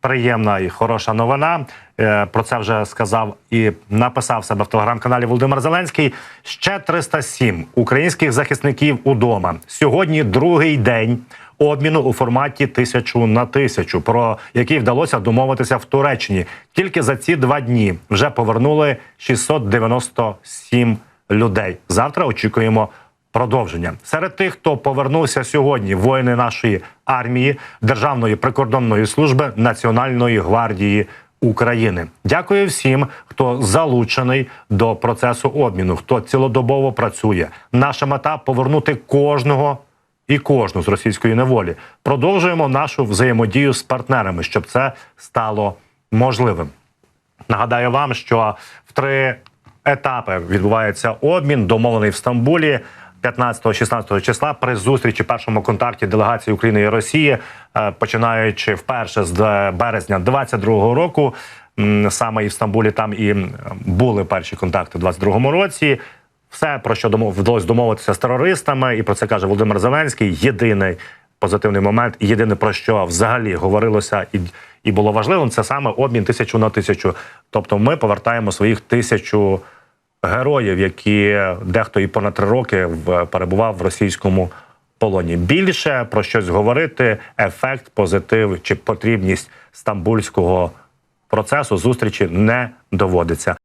приємна і хороша новина. Е, Про це вже сказав і написав себе в телеграм-каналі Володимир Зеленський. Ще 307 українських захисників удома. Сьогодні другий день обміну у форматі тисячу на тисячу, про який вдалося домовитися в Туреччині. Тільки за ці два дні вже повернули 697 людей. Завтра очікуємо продовження. Серед тих, хто повернувся сьогодні, воїни нашої армії, Державної прикордонної служби Національної гвардії України. Дякую всім, хто залучений до процесу обміну, хто цілодобово працює. Наша мета повернути кожного і кожну з російської неволі. Продовжуємо нашу взаємодію з партнерами, щоб це стало можливим. Нагадаю вам, що в три етапи відбувається обмін, домовлений в Стамбулі 15-16 числа при зустрічі першому контакті делегації України і Росії, е, починаючи вперше з е, березня 22 року. Саме і в Стамбулі там і були перші контакти в 22 році. Все, про що вдалося домовитися з терористами, і про це каже Володимир Зеленський. Єдиний позитивний момент, і єдине про що взагалі говорилося і, і було важливим, це саме обмін тисячу на тисячу. Тобто, ми повертаємо своїх тисячу героїв, які дехто і понад три роки перебував в російському полоні. Більше про щось говорити, ефект, позитив чи потрібність стамбульського процесу зустрічі не доводиться.